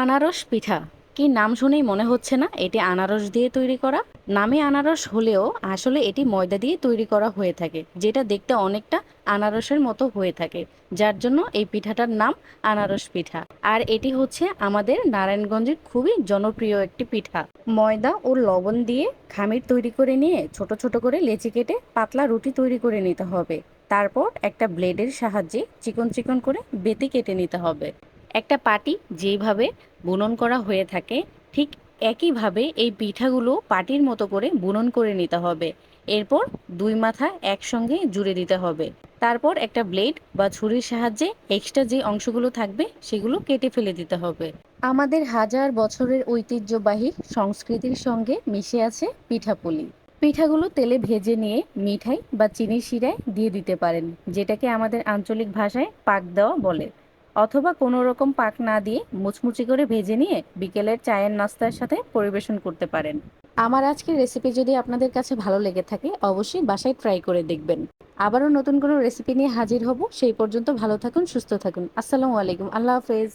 আনারস পিঠা। কি নাম শুনেই মনে হচ্ছে না এটি আনারস দিয়ে তৈরি করা? নামে আনারস হলেও আসলে এটি ময়দা দিয়ে তৈরি করা হয়ে থাকে, যেটা দেখতে অনেকটা আনারসের মতো হয়ে থাকে, যার জন্য এই পিঠাটার নাম আনারস পিঠা। আর এটি হচ্ছে আমাদের নারায়ণগঞ্জের খুবই জনপ্রিয় একটি পিঠা। ময়দা ও লবণ দিয়ে খামির তৈরি করে নিয়ে ছোট ছোট করে লেচি কেটে পাতলা রুটি তৈরি করে নিতে হবে। তারপর একটা ব্লেডের সাহায্যে চিকন চিকন করে বেতি কেটে নিতে হবে। একটা পাটি যেইভাবে বুনন করা হয়ে থাকে, ঠিক একইভাবে এই পিঠাগুলো পাটির মতো করে বুনন করে নিতে হবে। এরপর দুই মাথা একসঙ্গে জুড়ে দিতে হবে। তারপর একটা ব্লেড বা ছুরির সাহায্যে এক্সট্রা যে অংশগুলো থাকবে সেগুলো কেটে ফেলে দিতে হবে। আমাদের হাজার বছরের ঐতিহ্যবাহী সংস্কৃতির সঙ্গে মিশে আছে পিঠাপুলি। পিঠাগুলো তেলে ভেজে নিয়ে মিঠাই বা চিনির শিরায় দিয়ে দিতে পারেন, যেটাকে আমাদের আঞ্চলিক ভাষায় পাক দেওয়া বলে। অথবা কোনো রকম পাক না দিয়ে মুচমুচি করে ভেজে নিয়ে বিকেলের চায়ের নাস্তার সাথে পরিবেশন করতে পারেন। আমার আজকের রেসিপি যদি আপনাদের কাছে ভালো লেগে থাকে, অবশ্যই বাসায় ট্রাই করে দেখবেন। আবারও নতুন কোনো রেসিপি নিয়ে হাজির হব, সেই পর্যন্ত ভালো থাকুন, সুস্থ থাকুন। আসসালামু আলাইকুম, আল্লাহ হাফেজ।